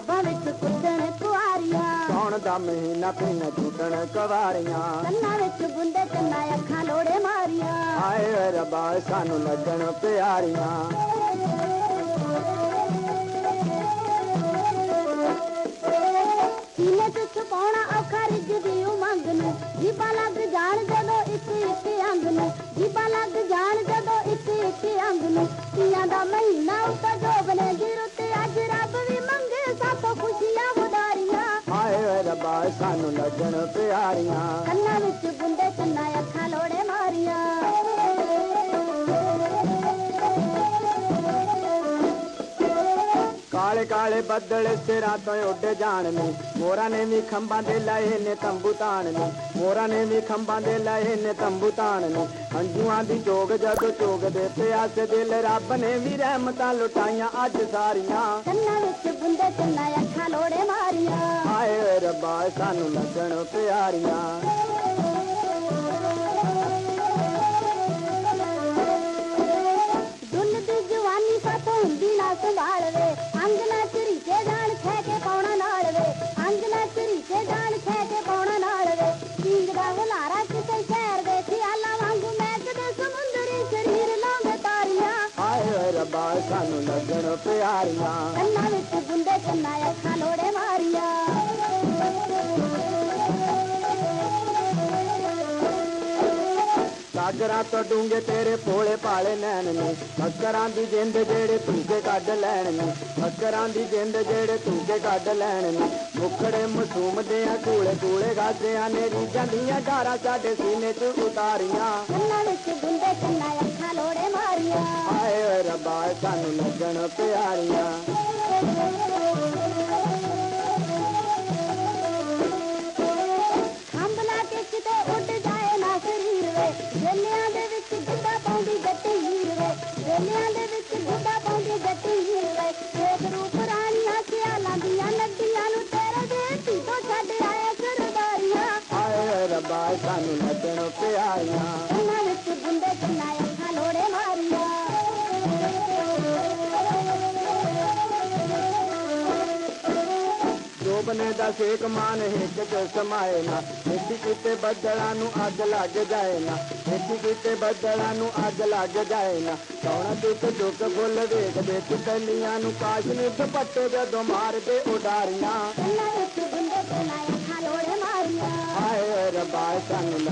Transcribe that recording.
ڪڏڻ ڪئاريا چڻ دينا نه ڪڏڻ ڪئاارين اکو ماريانئي ربا سامهون لڏڻ پياريان ਲੱਗਣ ਪਿਆਰੀਆਂ। ਕੰਨਾਂ ਵਿੱਚ ਬੁੰਦੇ ਚੰਨਾ ਅੱਖਾਂ ਲੋੜੇ ਮਾਰੀਆਂ। ਕਾਲੇ ਕਾਲੇ ਬੱਦਲ ਸਿਰਾਂ ਤੋਂ ਉੱਡ ਜਾਣ ਨੇ ਮੋਰਾਂ ਨੇ ਵੀ ਖੰਭਾਂ ਦੇ ਲਾਏ ਨੇ ਤੰਬੂ ਤਾਣ ਨੇ ਮੋਰਾਂ ਨੇ ਵੀ ਖੰਭਾਂ ਦੇ ਲਾਏ ਨੇ ਤੰਬੂ ਤਾਣ ਨੇ। ਹੰਝੂਆਂ ਦੀ ਚੋਗ ਜਦੋਂ ਚੋਗਦੇ ਪਿਆਸ ਦਿਲ ਰੱਬ ਨੇ ਵੀ ਰਹਿਮਤਾਂ ਲੁਟਾਈਆਂ ਅੱਜ ਸਾਰੀਆਂ। ਕੰਨਾਂ ਵਿੱਚ ਬੁੰਦੇ ਚੰਨਾ ਅੱਖਾਂ ਲੋੜੇ ਮਾਰੀਆਂ। रबा सानू लॻण प्यारियां दुलद जवानी साथों हुंदी ना संभाल वे अंग ना चरी के जान खै के पौना नाल वे अंग ना चरी के जान खै के पौना नाल वे सिंग दा वलारा किसे शहर दे थियाला वांगू मैं कदे समुंदरी शरीर लांग तारियां हाय रबा सानू लॻण प्यारियां ਸਾਗਰਾਂ ਤੋਂ ਡੂੰਗੇ ਤੇਰੇ ਭੋਲੇ ਭਾਲੇ ਨੈਣ ਨੇ। ਮੱਕਰਾਂ ਦੀ ਜਿੰਦ ਜਿਹੜੇ ਧੂਕੇ ਕੱਢ ਲੈਣ ਨੇ। ਮੱਕਰਾਂ ਦੀ ਜਿੰਦ ਜਿਹੜੇ ਧੂਕੇ ਕੱਢ ਲੈਣ ਨੇ। ਮੁਖੜੇ ਮਸੂਮ ਦੇ ਆ ਕੂਲੇ ਕੂਲੇ ਗਾਜਿਆਂ ਨੇ ਰੀਜਾਂ ਦੀਆਂ ਧਾਰਾਂ ਸਾਡੇ ਸੀਨੇ 'ਚ ਉਤਾਰੀਆਂ। ਕੰਨਾਂ ਵਿੱਚ ਗੁੰਦੇ ਚੰਨਾ ਅੱਖਾਂ ਲੋੜੇ ਮਾਰੀਆਂ। ਆਏ ਓਏ ਰੱਬਾ ਸਾਨੂੰ ਲੱਗਣ ਪਿਆਰੀਆਂ। ਸਾਨੂੰ ਲੱਗਣ ਪਿਆਰੀਆਂ। ਕੰਨਾਂ ਵਿੱਚ ਗੁੰਦੇ ਚੰਨਾ ਅੱਖਾਂ ਲੋੜੇ ਮਾਰੀਆਂ। ਜੋਬਨੇ ਦਾ ਸੇਕ ਮਾਨ ਹਿੱਕ ਚ ਸਮਾਏ ਨਾ। ਇੱਥੇ ਕਿਤੇ ਬੱਦਲਾਂ ਨੂੰ ਅੱਗ ਲੱਗ ਜਾਏ ਨਾ। ਇੱਥੇ ਕਿਤੇ ਬੱਦਲਾਂ ਨੂੰ ਅੱਗ ਲੱਗ ਜਾਏ ਨਾ। ਸੋਹਣਾ ਦੁੱਖ ਦੁੱਖ ਫੁੱਲ ਵੇਖਦੇ ਚਕਲੀਆਂ ਨੂੰ ਕਾਸ਼ ਨੂੰ ਦੁਪੱਟੇ ਜਦੋਂ ਮਾਰਦੇ ਉਡਾਰੀਆਂ। ਕੰਨਾਂ ਵਿੱਚ ਗੁੰਦੇ ਚੰਨਾ ਅੱਖਾਂ ਲੋੜੇ ਮਾਰੀਆਂ। ਹਾਏ ਓਏ